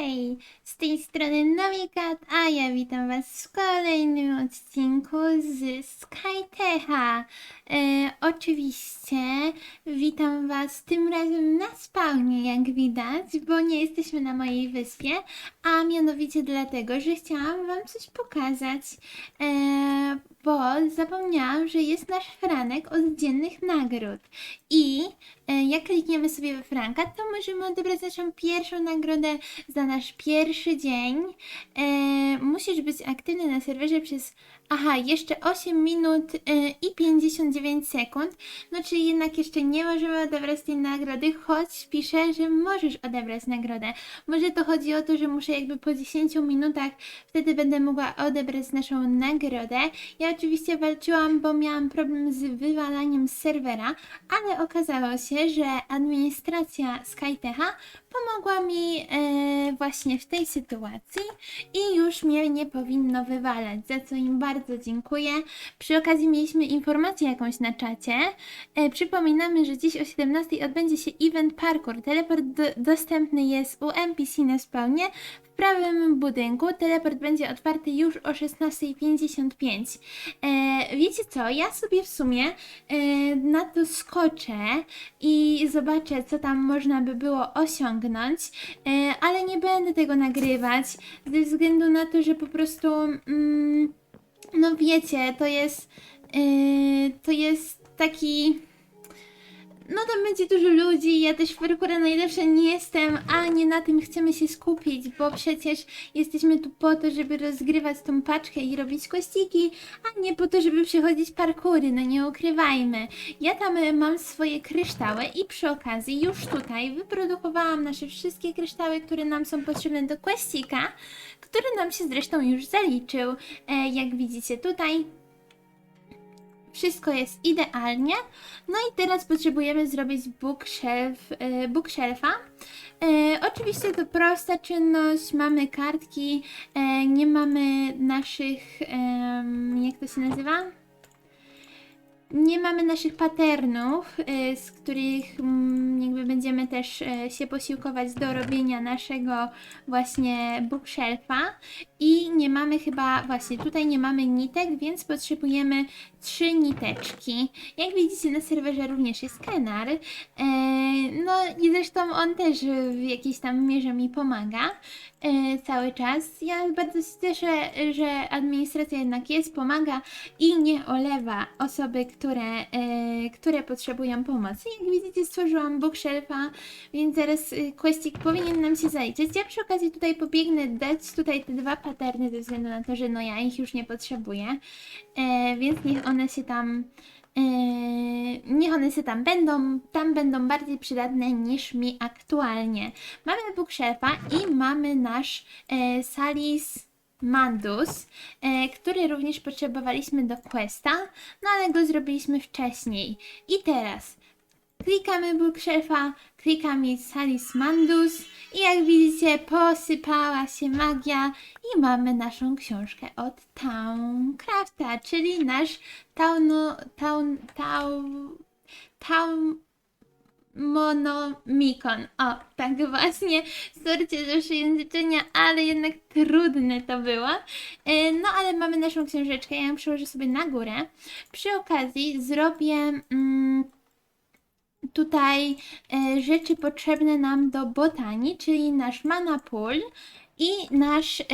Hej! Z tej strony Nowikat, a ja witam Was w kolejnym odcinku z Skytecha. E, oczywiście witam Was tym razem na spawnie, jak widać, bo nie jesteśmy na mojej wyspie, a mianowicie dlatego, że chciałam Wam coś pokazać. E, bo zapomniałam, że jest nasz Franek od dziennych nagród. I e, jak klikniemy sobie we Franka, to możemy odebrać naszą pierwszą nagrodę za nasz pierwszy dzień. E, musisz być aktywny na serwerze przez, aha, jeszcze 8 minut e, i 59 sekund. No czyli jednak jeszcze nie możemy odebrać tej nagrody, choć pisze, że możesz odebrać nagrodę. Może to chodzi o to, że muszę jakby po 10 minutach, wtedy będę mogła odebrać naszą nagrodę. Ja oczywiście walczyłam, bo miałam problem z wywalaniem serwera, ale okazało się, że administracja Skytecha pomogła mi e, właśnie w tej sytuacji i już mnie nie powinno wywalać, za co im bardzo dziękuję. Przy okazji mieliśmy informację jakąś na czacie. E, przypominamy, że dziś o 17 odbędzie się event parkour. Teleport do, dostępny jest u NPC na spawnie w prawym budynku. Teleport będzie otwarty już o 16.55. E, wiecie co, ja sobie w sumie e, na to skoczę i zobaczę, co tam można by było osiągnąć, e, ale nie będę tego nagrywać, ze względu na to, że po prostu, mm, no wiecie, to jest, e, to jest taki no tam będzie dużo ludzi, ja też w parkurze najlepsza nie jestem, a nie na tym chcemy się skupić, bo przecież jesteśmy tu po to, żeby rozgrywać tą paczkę i robić kościki, a nie po to, żeby przechodzić parkury, no nie ukrywajmy. Ja tam e, mam swoje kryształy i przy okazji już tutaj wyprodukowałam nasze wszystkie kryształy, które nam są potrzebne do questika, który nam się zresztą już zaliczył, e, jak widzicie tutaj. Wszystko jest idealnie. No i teraz potrzebujemy zrobić bookshelf, e, bookshelfa. E, oczywiście to prosta czynność, mamy kartki, e, nie mamy naszych, jak to się nazywa? Nie mamy naszych patternów, e, z których mm, jakby będziemy też się posiłkować do robienia naszego właśnie bookshelfa i nie mamy chyba, właśnie tutaj nie mamy nitek, więc potrzebujemy trzy niteczki. Jak widzicie na serwerze również jest Kenar, e, no i zresztą on też w jakiejś tam mierze mi pomaga e, cały czas. Ja bardzo się cieszę, że administracja jednak jest, pomaga i nie olewa osoby, które, e, które potrzebują pomocy. Jak widzicie stworzyłam bookshelfa, więc zaraz e, questik powinien nam się zaliczyć. Ja przy okazji tutaj pobiegnę dać tutaj te dwa paterny ze względu na to, że no ja ich już nie potrzebuję, e, więc niech one się tam e, niech one się tam będą, tam będą bardziej przydatne niż mi aktualnie. Mamy bookshelfa i mamy nasz e, Salis Mandus, e, który również potrzebowaliśmy do questa, no ale go zrobiliśmy wcześniej. I teraz klikamy bookshelfa, klikamy Salis Mandus i jak widzicie posypała się magia i mamy naszą książkę od Towncrafta, czyli nasz Town... Town... Town... Town... Monomikon. O, tak właśnie. Sorcie za przejęzyczenia, ale jednak trudne to było. E, No, ale mamy naszą książeczkę. Ja ją przełożę sobie na górę. Przy okazji zrobię... Mm, tutaj e, rzeczy potrzebne nam do botanii, czyli nasz mana i nasz e,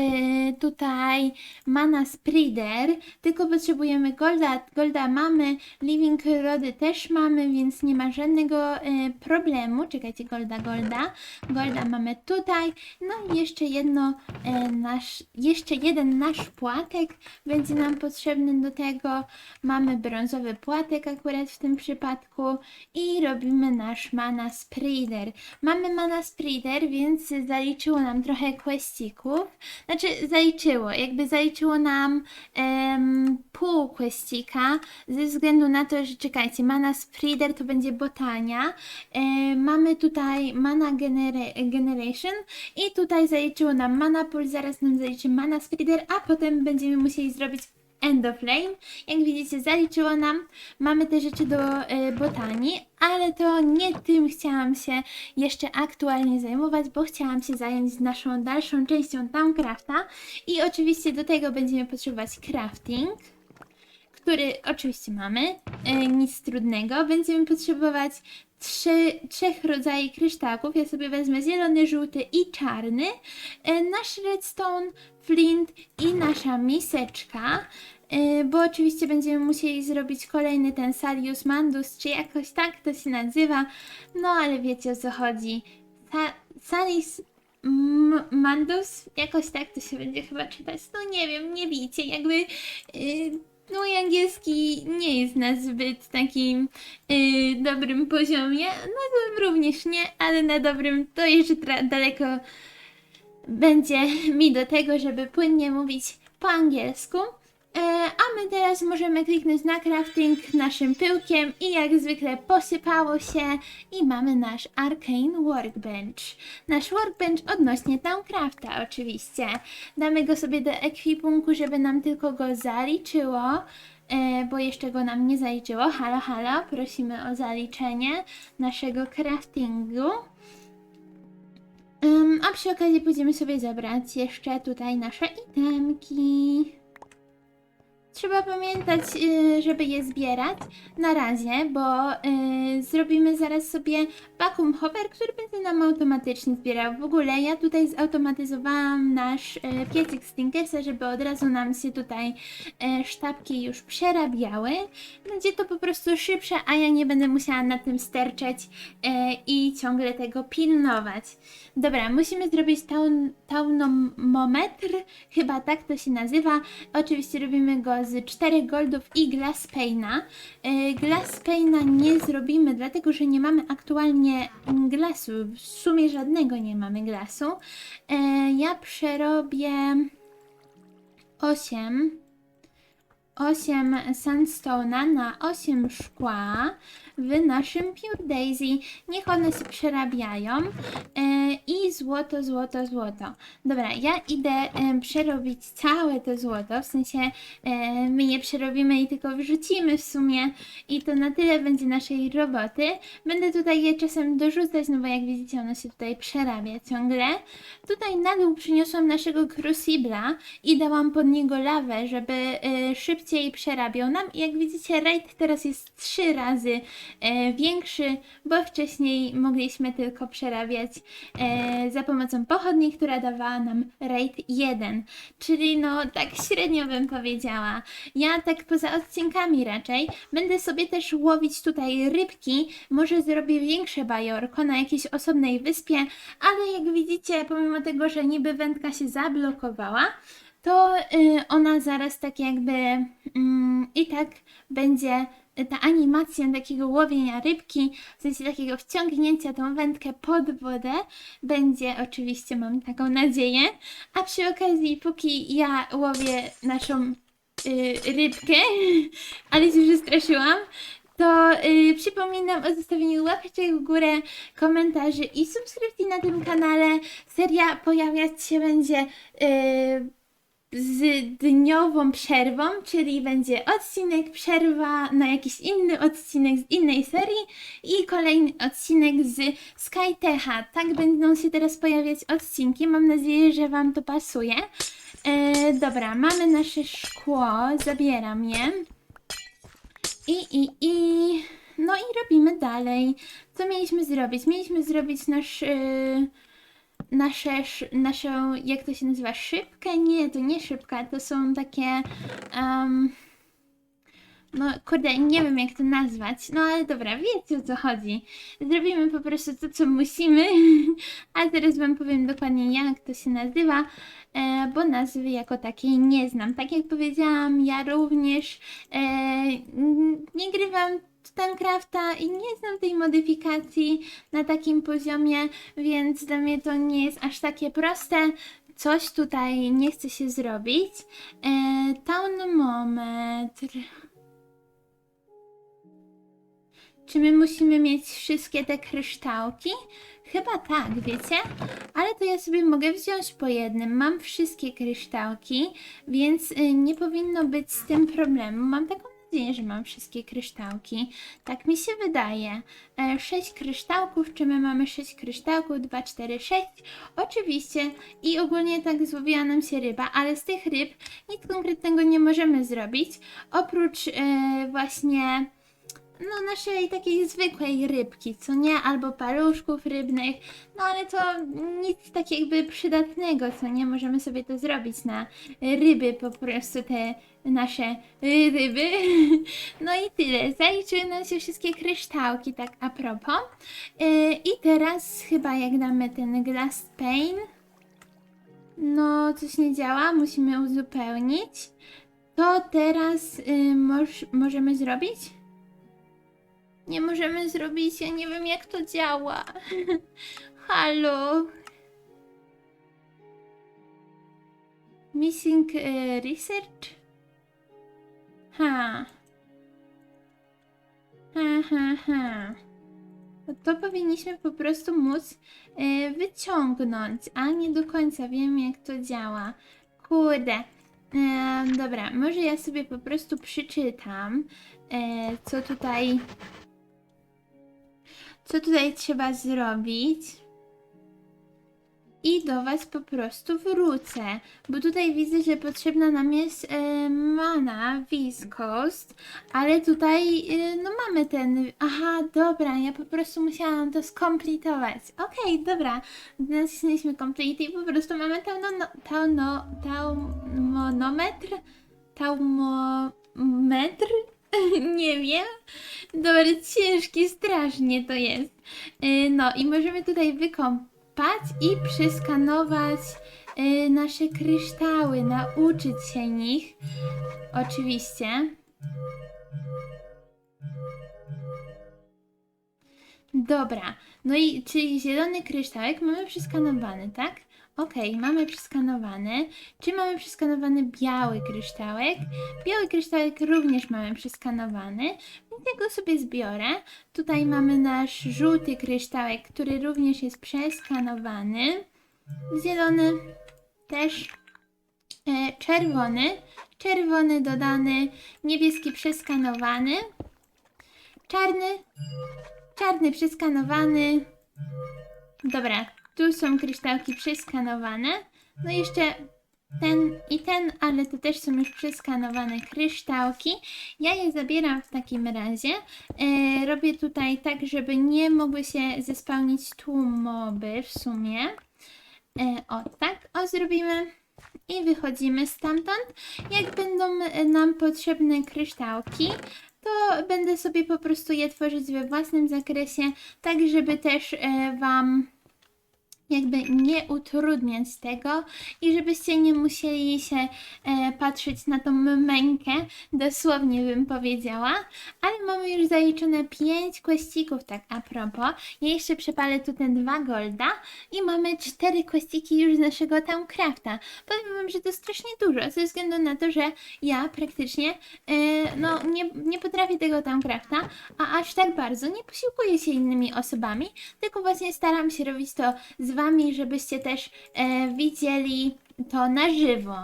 tutaj mana spreader, tylko potrzebujemy golda, golda mamy, living rody też mamy, więc nie ma żadnego e, problemu, czekajcie, golda, golda, golda mamy tutaj, no i jeszcze jedno e, nasz, jeszcze jeden nasz płatek będzie nam potrzebny do tego, mamy brązowy płatek akurat w tym przypadku i robimy nasz mana spreader. Mamy mana spreader, więc zaliczyło nam trochę questików. Znaczy zaliczyło, jakby zaliczyło nam pół questika ze względu na to, że czekajcie, mana spreader to będzie botania. E, mamy tutaj mana genera- generation i tutaj zaliczyło nam mana pool, zaraz nam zaliczy mana spreader, a potem będziemy musieli zrobić End of Flame. Jak widzicie, zaliczyło nam. Mamy te rzeczy do e, botanii, ale to nie tym chciałam się jeszcze aktualnie zajmować, bo chciałam się zająć naszą dalszą częścią Towncrafta i oczywiście do tego będziemy potrzebować crafting który oczywiście mamy, e, nic trudnego. Będziemy potrzebować trzy, trzech rodzajów kryształków. Ja sobie wezmę zielony, żółty i czarny. E, nasz redstone, flint i nasza miseczka. E, bo oczywiście będziemy musieli zrobić kolejny ten Salius Mandus, czy jakoś tak to się nazywa. No ale wiecie o co chodzi. Sa Salis Mandus? Jakoś tak to się będzie chyba czytać. No nie wiem, nie widzicie, jakby. Yy, Mój angielski nie jest na zbyt takim yy, dobrym poziomie. No to również nie, ale na dobrym to jeszcze daleko będzie mi do tego, żeby płynnie mówić po angielsku. E, a my teraz możemy kliknąć na crafting naszym pyłkiem i jak zwykle posypało się i mamy nasz Arcane Workbench. Nasz workbench odnośnie Towncrafta oczywiście. Damy go sobie do ekwipunku, żeby nam tylko go zaliczyło. E, bo jeszcze go nam nie zaliczyło. Halo, halo, prosimy o zaliczenie naszego craftingu. A przy okazji pójdziemy sobie zabrać jeszcze tutaj nasze itemki. Trzeba pamiętać, y, żeby je zbierać na razie, bo y, zrobimy zaraz sobie vacuum hopper, który będzie nam automatycznie zbierał. W ogóle ja tutaj zautomatyzowałam nasz y, piecyk Stinkersa, żeby od razu nam się tutaj y, sztabki już przerabiały. Będzie to po prostu szybsze, a ja nie będę musiała na tym sterczeć i ciągle tego pilnować. Dobra, musimy zrobić taun, taunometr, chyba tak to się nazywa. Oczywiście robimy go z 4 goldów i glasspane'a. E, Glasspane'a nie zrobimy, dlatego że nie mamy aktualnie glasu. W sumie żadnego nie mamy glasu. E, Ja przerobię 8 8 sandstone'a na 8 szkła w naszym Pure Daisy. Niech one się przerabiają. E, I złoto, złoto, złoto. Dobra, ja idę e, przerobić całe to złoto, w sensie e, my je przerobimy i tylko wrzucimy w sumie i to na tyle będzie naszej roboty. Będę tutaj je czasem dorzucać, no bo jak widzicie ono się tutaj przerabia ciągle. Tutaj na dół przyniosłam naszego Crucibla i dałam pod niego lawę, żeby e, szybciej przerabiał nam. I jak widzicie, raid teraz jest trzy razy e, większy, bo wcześniej mogliśmy tylko przerabiać e, za pomocą pochodni, która dawała nam raid 1. Czyli no tak średnio bym powiedziała. Ja tak poza odcinkami raczej będę sobie też łowić tutaj rybki. Może zrobię większe bajorko na jakiejś osobnej wyspie, ale jak widzicie, pomimo tego, że niby wędka się zablokowała, to y, ona zaraz tak jakby mm, i tak będzie ta animacja takiego łowienia rybki, w sensie takiego wciągnięcia tą wędkę pod wodę, będzie oczywiście, mam taką nadzieję. A przy okazji, póki ja łowię naszą y, rybkę, ale się przestraszyłam, to y, przypominam o zostawieniu łapeczek w górę, komentarzy i subskrypcji na tym kanale. Seria pojawiać się będzie y, z dniową przerwą, czyli będzie odcinek, przerwa na jakiś inny odcinek z innej serii i kolejny odcinek z Skytecha. Tak będą się teraz pojawiać odcinki. Mam nadzieję, że Wam to pasuje. E, dobra, mamy nasze szkło, zabieram je. I, i, i. No i robimy dalej. Co mieliśmy zrobić? Mieliśmy zrobić nasz. Yy nasze, sz- naszą, jak to się nazywa, szybkę? Nie, to nie szybka, to są takie, um, no kurde, nie wiem jak to nazwać, no ale dobra, wiecie o co chodzi. Zrobimy po prostu to, co musimy, a teraz wam powiem dokładnie jak to się nazywa, e, bo nazwy jako takiej nie znam. Tak jak powiedziałam, ja również e, nie grywam Towncrafta i nie znam tej modyfikacji na takim poziomie, więc dla mnie to nie jest aż takie proste. Coś tutaj nie chce się zrobić. E, Taunometr. Czy my musimy mieć wszystkie te kryształki? Chyba tak, wiecie? Ale to ja sobie mogę wziąć po jednym. Mam wszystkie kryształki, więc y, nie powinno być z tym problemu. Mam taką nadzieję, że mam wszystkie kryształki. Tak mi się wydaje. E, 6 kryształków, czy my mamy 6 kryształków? 2, 4, 6. Oczywiście. I ogólnie tak złowiła nam się ryba, ale z tych ryb nic konkretnego nie możemy zrobić. Oprócz e, właśnie no naszej takiej zwykłej rybki, co nie? Albo paluszków rybnych, no ale to nic tak jakby przydatnego, co nie? Możemy sobie to zrobić na ryby, po prostu te nasze ryby. No i tyle. Zaliczyły nam się wszystkie kryształki, tak a propos. Yy, I teraz chyba jak damy ten glass pane, no coś nie działa, musimy uzupełnić. To teraz yy, moż, możemy zrobić? Nie możemy zrobić, ja nie wiem jak to działa. Halo. Missing e, research? Ha. Ha, ha, ha. No to powinniśmy po prostu móc e, wyciągnąć, a nie do końca wiem jak to działa. Kurde. E, dobra, może ja sobie po prostu przeczytam, e, co tutaj co tutaj trzeba zrobić. I do Was po prostu wrócę, bo tutaj widzę, że potrzebna nam jest e, mana, viscost, ale tutaj e, no mamy ten, aha, dobra, ja po prostu musiałam to skompletować. Okej, dobra, nacisnęliśmy complete i po prostu mamy tauno, tauno, taumonometr, taumometr, nie wiem, Dobra, ciężki strasznie to jest. Yy, No i możemy tutaj wykąpać i przeskanować yy, nasze kryształy, nauczyć się nich. Oczywiście. Dobra, no i czyli zielony kryształek mamy przeskanowany, tak? Okej, mamy przeskanowany. Czy mamy przeskanowany biały kryształek? Biały kryształek również mamy przeskanowany, więc ja sobie zbiorę. Tutaj mamy nasz żółty kryształek, który również jest przeskanowany. Zielony też. E, czerwony. Czerwony dodany. Niebieski przeskanowany. Czarny. Czarny przeskanowany. Dobra, tu są kryształki przeskanowane. No i jeszcze ten i ten, ale to też są już przeskanowane kryształki. Ja je zabieram w takim razie. E, robię tutaj tak, żeby nie mogły się zespełnić tu w sumie. E, o tak, o zrobimy. I wychodzimy stamtąd. Jak będą e, nam potrzebne kryształki, to będę sobie po prostu je tworzyć we własnym zakresie, tak żeby też Wam jakby nie utrudniać tego i żebyście nie musieli się e, patrzeć na tą mękę, dosłownie bym powiedziała, ale mamy już zaliczone 5 kwestików, tak a propos. Ja jeszcze przepalę tu te dwa golda i mamy 4 kwestiki już z naszego Towncrafta. Powiem wam, że to strasznie dużo, ze względu na to, że ja praktycznie e, no, nie, nie potrafię tego Towncrafta, a aż tak bardzo nie posiłkuję się innymi osobami, tylko właśnie staram się robić to z wami, żebyście też e, widzieli to na żywo.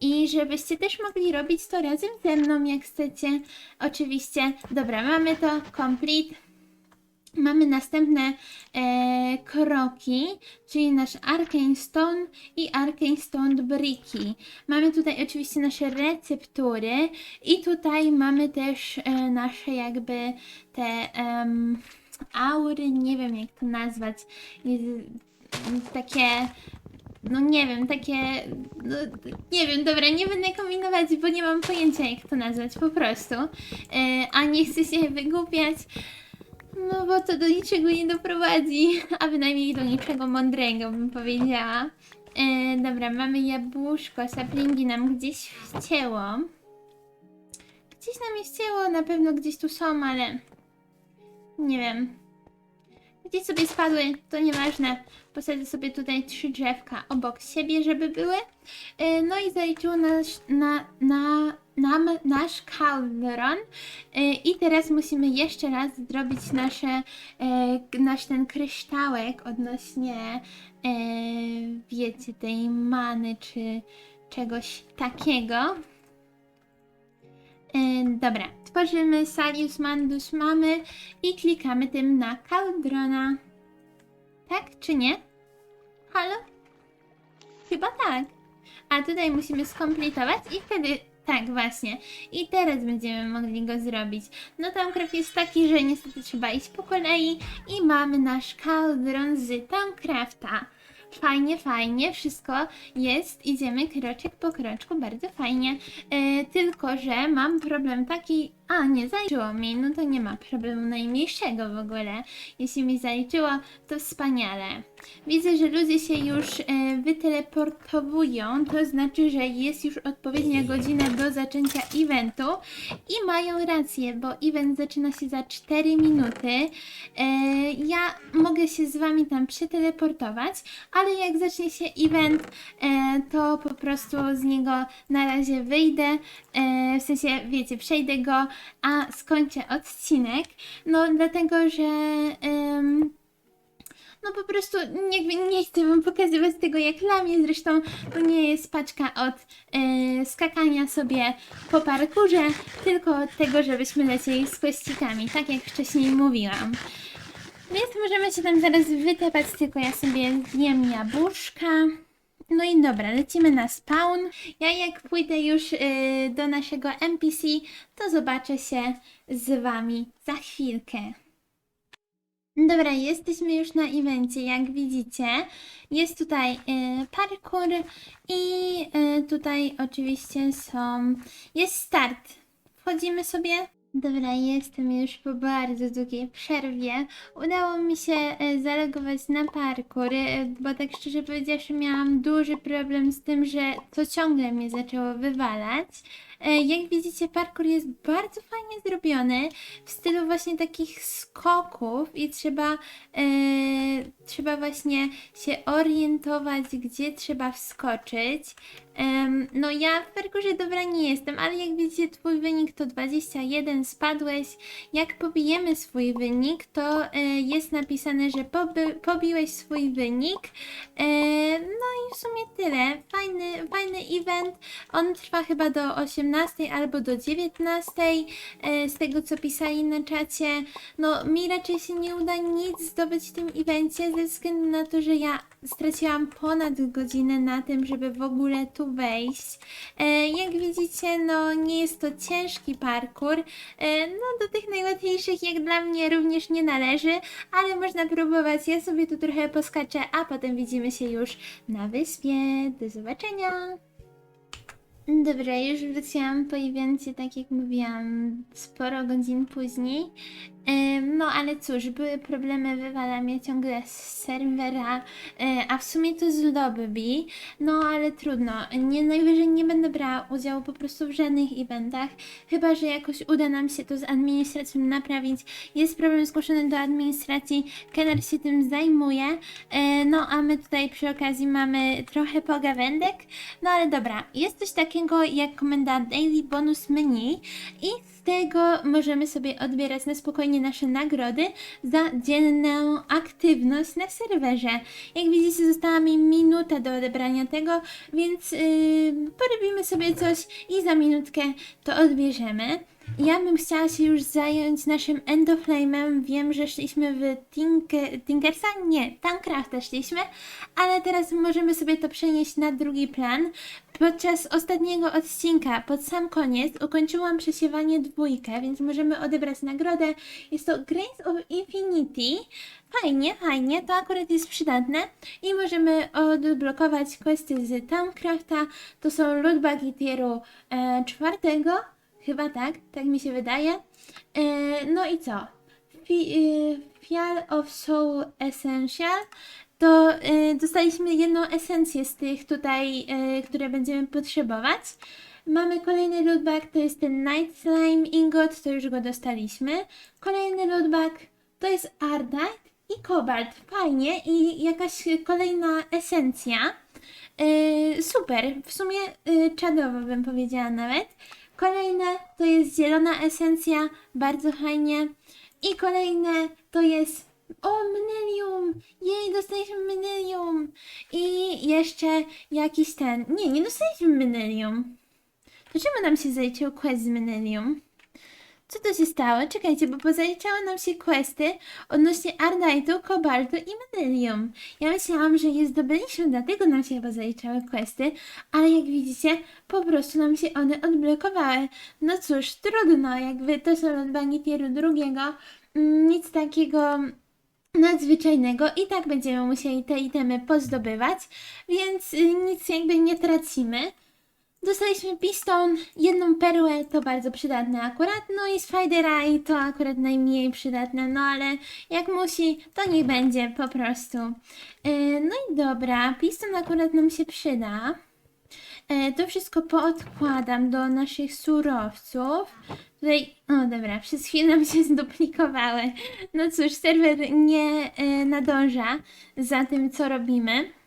I żebyście też mogli robić to razem ze mną, jak chcecie. Oczywiście, dobra, mamy to complete. Mamy następne e, kroki, czyli nasz Arcane Stone i Arcane Stone Bricki. Mamy tutaj oczywiście nasze receptury i tutaj mamy też e, nasze jakby te em, aury, nie wiem jak to nazwać, takie no nie wiem, takie. No, nie wiem, dobra, nie będę kombinować, bo nie mam pojęcia, jak to nazwać po prostu. E, a nie chcę się wygłupiać, no bo to do niczego nie doprowadzi, a bynajmniej do niczego mądrego, bym powiedziała. E, dobra, mamy jabłuszko, saplingi nam gdzieś wcięło. Gdzieś nam je ścięło, na pewno gdzieś tu są, ale. Nie wiem. Gdzieś sobie spadły, to nieważne. Posadzę sobie tutaj trzy drzewka obok siebie, żeby były. Yy, No i zaliczyło nas na, na nam nasz cauldron y, i teraz musimy jeszcze raz zrobić nasze, k- nasz ten kryształek odnośnie, e, wiecie, tej many czy czegoś takiego. Dobra, tworzymy Salius Mandus mamy i klikamy tym na cauldrona. Tak czy nie? Halo? Chyba tak. A tutaj musimy skompletować i wtedy. Tak, właśnie. I teraz będziemy mogli go zrobić. No tam jest taki, że niestety trzeba iść po kolei i mamy nasz kaldron z Tomcrafta. Fajnie, fajnie, wszystko jest, idziemy kroczek po kroczku, bardzo fajnie. E, tylko, że mam problem taki, a nie, zaliczyło mi, no to nie ma problemu najmniejszego w ogóle. Jeśli mi zaliczyło, to wspaniale. Widzę, że ludzie się już e, wyteleportowują, to znaczy, że jest już odpowiednia godzina do zaczęcia eventu i mają rację, bo event zaczyna się za 4 minuty. E, ja mogę się z wami tam przeteleportować, ale jak zacznie się event, e, to po prostu z niego na razie wyjdę, e, w sensie, wiecie, przejdę go, a skończę odcinek, no dlatego, że... no po prostu nie, nie chcę wam pokazywać tego jak lamię, zresztą to nie jest paczka od e, skakania sobie po parkurze, tylko od tego, żebyśmy lecieli z kościkami, tak jak wcześniej mówiłam. Więc możemy się tam zaraz wytepać, tylko ja sobie zjem jabłuszka. No i dobra, lecimy na spawn. Ja jak pójdę już y, do naszego NPC, to zobaczę się z wami za chwilkę. Dobra, jesteśmy już na evencie, jak widzicie. Jest tutaj y, parkour i y, tutaj oczywiście są... Jest start. Wchodzimy sobie. Dobra, jestem już po bardzo długiej przerwie. Udało mi się e, zalogować na parkour, e, bo tak szczerze powiedziawszy miałam duży problem z tym, że to ciągle mnie zaczęło wywalać. E, Jak widzicie, parkour jest bardzo fajnie zrobiony, w stylu właśnie takich skoków i trzeba, e, trzeba właśnie się orientować, gdzie trzeba wskoczyć. No ja w parkurze dobra nie jestem, ale jak widzicie twój wynik to 21, spadłeś. Jak pobijemy swój wynik, to e, jest napisane, że poby, pobiłeś swój wynik. E, no i w sumie tyle. Fajny, fajny event. On trwa chyba do 18 albo do 19, e, z tego co pisali na czacie. No mi raczej się nie uda nic zdobyć w tym evencie, ze względu na to, że ja straciłam ponad godzinę na tym, żeby w ogóle tu wejść. E, jak widzicie, no nie jest to ciężki parkour. E, no do tych najłatwiejszych jak dla mnie również nie należy, ale można próbować. Ja sobie tu trochę poskaczę, a potem widzimy się już na wyspie. Do zobaczenia! Dobra, już wróciłam po evencie, tak jak mówiłam, sporo godzin później. No ale cóż, były problemy, wywala mnie ciągle z serwera, e, a w sumie to z lobby, no ale trudno, nie, najwyżej nie będę brała udziału po prostu w żadnych eventach, chyba że jakoś uda nam się to z administracją naprawić. Jest problem zgłoszony do administracji, Keller się tym zajmuje, e, no a my tutaj przy okazji mamy trochę pogawędek, no ale dobra, jest coś takiego jak komenda Daily Bonus Menu i tego możemy sobie odbierać na spokojnie nasze nagrody za dzienną aktywność na serwerze. Jak widzicie, została mi minuta do odebrania tego, więc yy, porobimy sobie coś i za minutkę to odbierzemy. Ja bym chciała się już zająć naszym Endoflame'em. Wiem, że szliśmy w Tinker, Tinkersa? Nie, Tancrafta szliśmy, ale teraz możemy sobie to przenieść na drugi plan. Podczas ostatniego odcinka, pod sam koniec, ukończyłam przesiewanie dwójkę, więc możemy odebrać nagrodę. Jest to Grace of Infinity. Fajnie, fajnie, to akurat jest przydatne. I możemy odblokować questy z Towncrafta. To są lootbagi tieru e, czwartego. Chyba tak, tak mi się wydaje. E, no i co? Y, Fial of Soul Essential to y, dostaliśmy jedną esencję z tych tutaj, które będziemy potrzebować. Mamy kolejny lootbag, to jest ten Night Slime Ingot, to już go dostaliśmy. Kolejny lootbag to jest Ardite i Kobalt. Fajnie i jakaś kolejna esencja. Super, w sumie czadowo bym powiedziała nawet. Kolejne to jest zielona esencja, bardzo fajnie. I kolejne to jest. O, Mnylium! Jej, dostaliśmy Mnylium! I jeszcze jakiś ten. Nie, nie dostaliśmy Mnylium. To czemu nam się zaliczył quest z Mnylium? Co to się stało? Czekajcie, bo pozaliczały nam się questy odnośnie Ardite'u, Kobaltu i Medylium. Ja myślałam, że je zdobyliśmy, dlatego nam się chyba zaliczały questy, ale jak widzicie, po prostu nam się one odblokowały. No cóż, trudno, jakby to są lodbangi tieru drugiego, mm, nic takiego nadzwyczajnego i tak będziemy musieli te itemy pozdobywać, więc y, nic jakby nie tracimy. Dostaliśmy piston, jedną perłę, to bardzo przydatne akurat, no i Spidera i to akurat najmniej przydatne, no ale jak musi, to niech będzie po prostu. Yy, no i dobra, piston akurat nam się przyda. Yy, to wszystko poodkładam do naszych surowców. Tutaj, o dobra, przez chwilę nam się zduplikowały. No cóż, serwer nie yy, nadąża za tym, co robimy.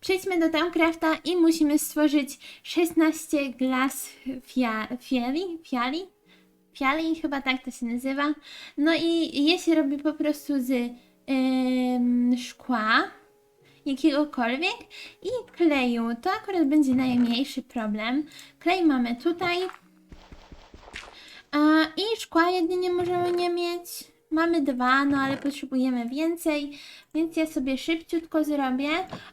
Przejdźmy do Towncrafta i musimy stworzyć 16 glas fia, fiali, fiali, fiali, chyba tak to się nazywa. No i je się robi po prostu z ym, szkła, jakiegokolwiek i kleju. To akurat będzie najmniejszy problem. Klej mamy tutaj. A, I szkła jedynie możemy nie mieć. Mamy dwa, no ale potrzebujemy więcej, więc ja sobie szybciutko zrobię.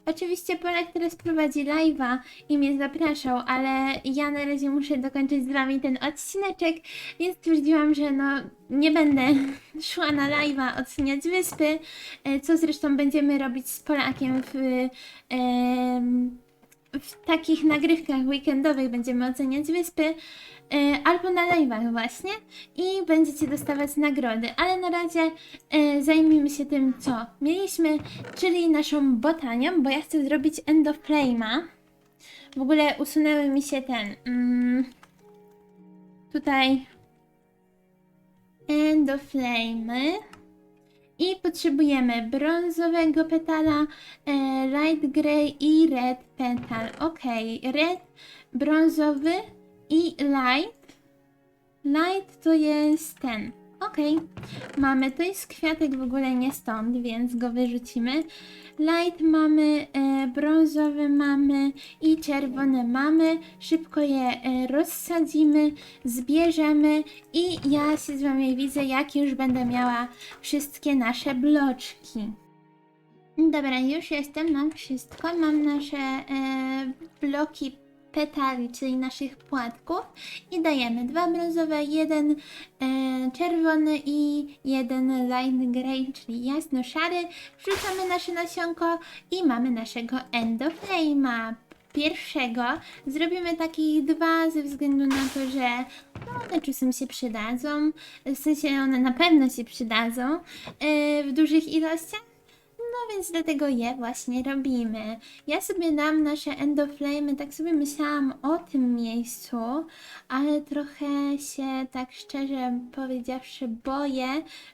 Oczywiście Polek teraz prowadzi live'a i mnie zapraszał, ale ja na razie muszę dokończyć z wami ten odcineczek, więc stwierdziłam, że no nie będę szła na live'a oceniać wyspy, e, co zresztą będziemy robić z Polakiem w... em, w takich nagrywkach weekendowych będziemy oceniać wyspy, e, albo na live'ach właśnie i będziecie dostawać nagrody, ale na razie e, zajmijmy się tym, co mieliśmy, czyli naszą botanią, bo ja chcę zrobić end of flame'a. W ogóle usunęły mi się ten, mm, tutaj end of flame'y. I potrzebujemy brązowego petala, e, light grey i red petal. Ok, red, brązowy i light. Light to jest ten. Ok, mamy, to jest kwiatek w ogóle nie stąd, więc go wyrzucimy. Light mamy, e, brązowy mamy i czerwone mamy. Szybko je e, rozsadzimy, zbierzemy i ja się z wami widzę, jak już będę miała wszystkie nasze bloczki. Dobra, już jestem, mam wszystko. Mam nasze e, bloki petali, czyli naszych płatków i dajemy dwa brązowe, jeden e, czerwony i jeden light grey, czyli jasno-szary. Wrzucamy nasze nasionko i mamy naszego endoflame'a. Pierwszego zrobimy takich dwa ze względu na to, że no, one czasem się przydadzą, w sensie one na pewno się przydadzą e, w dużych ilościach. No więc dlatego je właśnie robimy. Ja sobie dam nasze endoflamy, tak sobie myślałam o tym miejscu, ale trochę się tak szczerze powiedziawszy boję,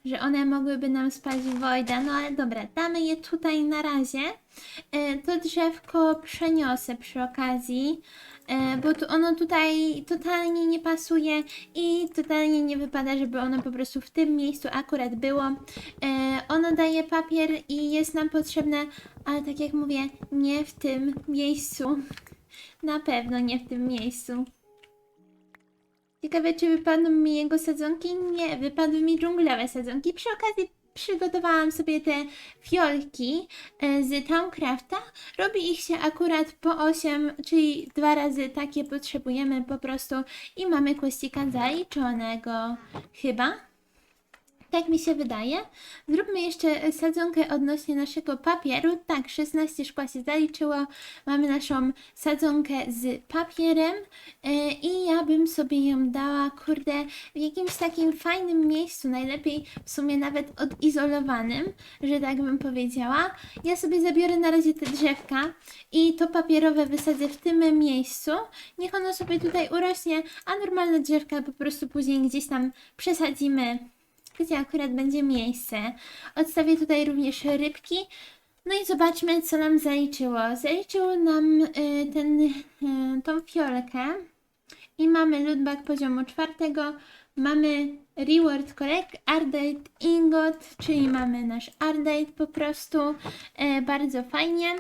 że one mogłyby nam spalić Wojda. No ale dobra, damy je tutaj na razie. E, To drzewko przeniosę przy okazji, e, bo tu ono tutaj totalnie nie pasuje i totalnie nie wypada, żeby ono po prostu w tym miejscu akurat było. E, Ono daje papier i jest nam potrzebne, ale tak jak mówię, nie w tym miejscu. Na pewno nie w tym miejscu. Ciekawe, czy wypadną mi jego sadzonki? Nie, wypadły mi dżunglowe sadzonki. Przy okazji przygotowałam sobie te fiolki e, z Towncrafta. Robi ich się akurat po 8, czyli dwa razy takie potrzebujemy po prostu i mamy kłosika zaliczonego. Chyba? Tak mi się wydaje. Zróbmy jeszcze sadzonkę odnośnie naszego papieru. Tak, 16 szkła się zaliczyło. Mamy naszą sadzonkę z papierem e, i ja bym sobie ją dała, kurde, w jakimś takim fajnym miejscu, najlepiej w sumie nawet odizolowanym, że tak bym powiedziała. Ja sobie zabiorę na razie te drzewka i to papierowe wysadzę w tym miejscu. Niech ono sobie tutaj urośnie, a normalne drzewka po prostu później gdzieś tam przesadzimy gdzie akurat będzie miejsce. Odstawię tutaj również rybki. No i zobaczmy, co nam zaliczyło. Zaliczyło nam y, ten, y, tą fiolkę. I mamy lootback poziomu czwartego. Mamy reward collect, ardite ingot, czyli mamy nasz ardite po prostu. E, bardzo fajnie.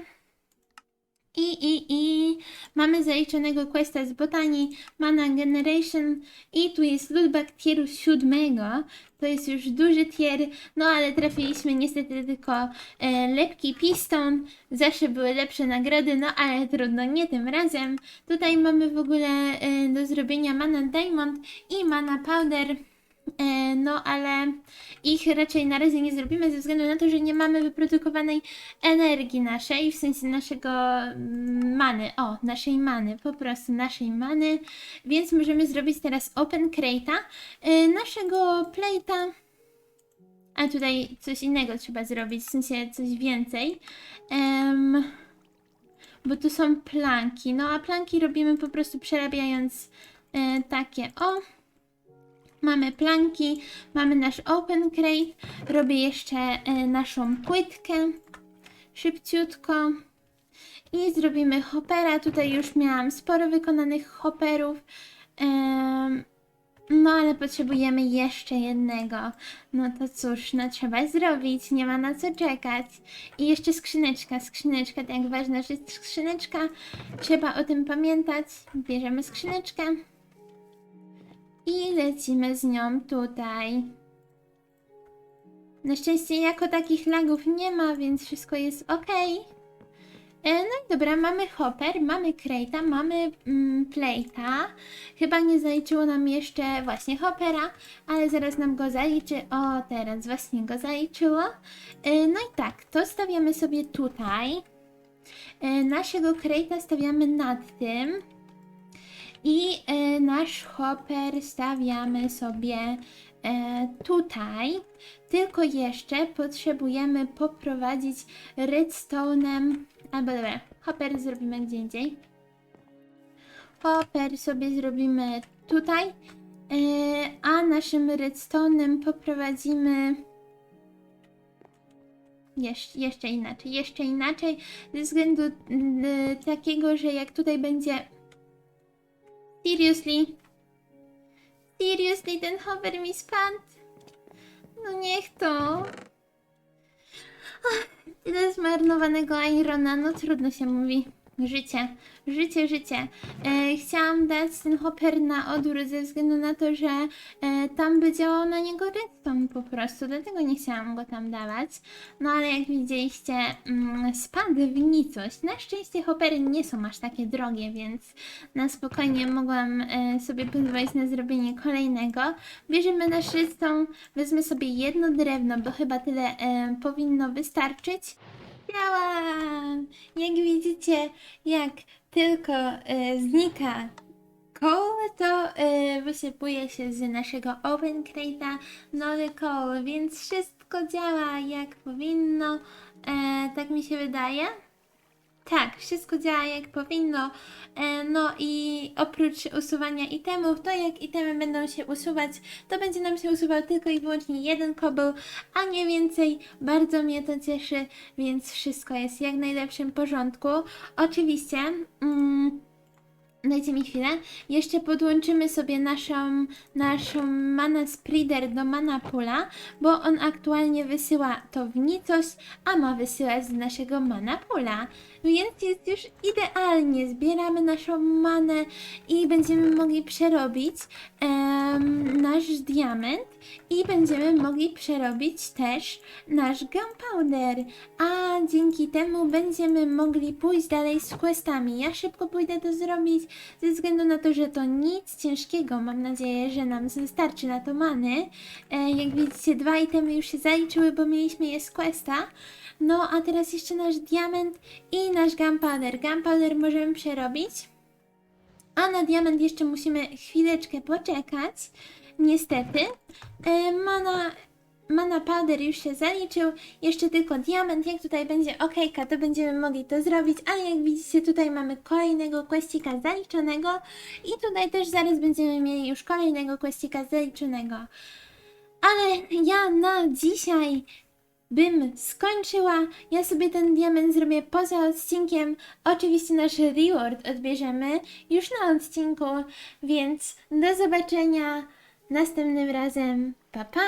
I, i, i mamy zaliczonego questa z botanii, mana generation i tu jest lootback tieru siódmego. To jest już duży tier, no ale trafiliśmy niestety tylko e, lekki piston. Zawsze były lepsze nagrody, no ale trudno, nie tym razem. Tutaj mamy w ogóle e, do zrobienia mana diamond i mana powder. E, no ale ich raczej na razie nie zrobimy ze względu na to, że nie mamy wyprodukowanej energii naszej, w sensie naszego mm, many, o, naszej many, po prostu naszej many, więc możemy zrobić teraz open crate'a, y, naszego plate'a, a tutaj coś innego trzeba zrobić, w sensie coś więcej, Em, bo tu są planki, no a planki robimy po prostu przerabiając e, takie, o, Mamy planki, mamy nasz open crate, robię jeszcze e, naszą płytkę szybciutko i zrobimy hopera. Tutaj już miałam sporo wykonanych hoperów. No ale potrzebujemy jeszcze jednego. No to cóż, no trzeba zrobić, nie ma na co czekać. I jeszcze skrzyneczka, skrzyneczka, tak ważna, że jest skrzyneczka. Trzeba o tym pamiętać. Bierzemy skrzyneczkę. I lecimy z nią tutaj. Na szczęście jako takich lagów nie ma, więc wszystko jest ok. E, No i dobra, mamy hopper, mamy crate'a, mamy mm, plate'a. Chyba nie zaliczyło nam jeszcze właśnie hoppera, ale zaraz nam go zaliczy. O, teraz właśnie go zaliczyło. E, No i tak, to stawiamy sobie tutaj. E, Naszego crate'a stawiamy nad tym. I e, nasz hopper stawiamy sobie e, tutaj. Tylko jeszcze potrzebujemy poprowadzić redstone'em. Albo dobra, hopper zrobimy gdzie indziej. Hopper sobie zrobimy tutaj. E, a naszym redstone'em poprowadzimy. Jesz, jeszcze inaczej, jeszcze inaczej, ze względu takiego, że jak tutaj będzie Seriously? Seriously, ten hover mi spadł? No niech to. Ach, Tyle zmarnowanego Irona, no trudno się mówi. Życie, życie, życie. E, chciałam dać ten hopper na odwrót ze względu na to, że e, tam by działał na niego redstone po prostu, dlatego nie chciałam go tam dawać. No ale jak widzieliście, mm, spadł w nicość. Na szczęście hoppery nie są aż takie drogie, więc na spokojnie mogłam e, sobie pozwolić na zrobienie kolejnego. Bierzemy nasz redstone, wezmę sobie jedno drewno, bo chyba tyle e, powinno wystarczyć. Działa! Jak widzicie, jak tylko e, znika koło, to e, wysypuje się z naszego open crate'a nowe koło, więc wszystko działa jak powinno, e, tak mi się wydaje. Tak, wszystko działa jak powinno. E, no i oprócz usuwania itemów, to jak itemy będą się usuwać, to będzie nam się usuwał tylko i wyłącznie jeden kobył, a nie więcej. Bardzo mnie to cieszy, więc wszystko jest jak w najlepszym porządku. Oczywiście. Mm, Dajcie mi chwilę. Jeszcze podłączymy sobie naszą, naszą mana spreader do mana pula, bo on aktualnie wysyła to w nicość, a ma wysyłać z naszego mana pula. Więc jest już idealnie. Zbieramy naszą manę i będziemy mogli przerobić nasz diament i będziemy mogli przerobić też nasz gunpowder. A dzięki temu będziemy mogli pójść dalej z questami. Ja szybko pójdę to zrobić ze względu na to, że to nic ciężkiego. Mam nadzieję, że nam wystarczy na to many. E, jak widzicie, dwa itemy już się zaliczyły, bo mieliśmy je z questa. No, a teraz jeszcze nasz diament nasz gunpowder. Gunpowder możemy przerobić. A na diament jeszcze musimy chwileczkę poczekać. Niestety. E, mana, mana powder już się zaliczył. Jeszcze tylko diament. Jak tutaj będzie okejka, to będziemy mogli to zrobić. Ale jak widzicie, tutaj mamy kolejnego questika zaliczonego. I tutaj też zaraz będziemy mieli już kolejnego questika zaliczonego. Ale ja na dzisiaj bym skończyła. Ja sobie ten diament zrobię poza odcinkiem. Oczywiście nasz reward odbierzemy już na odcinku, więc do zobaczenia następnym razem. Pa pa!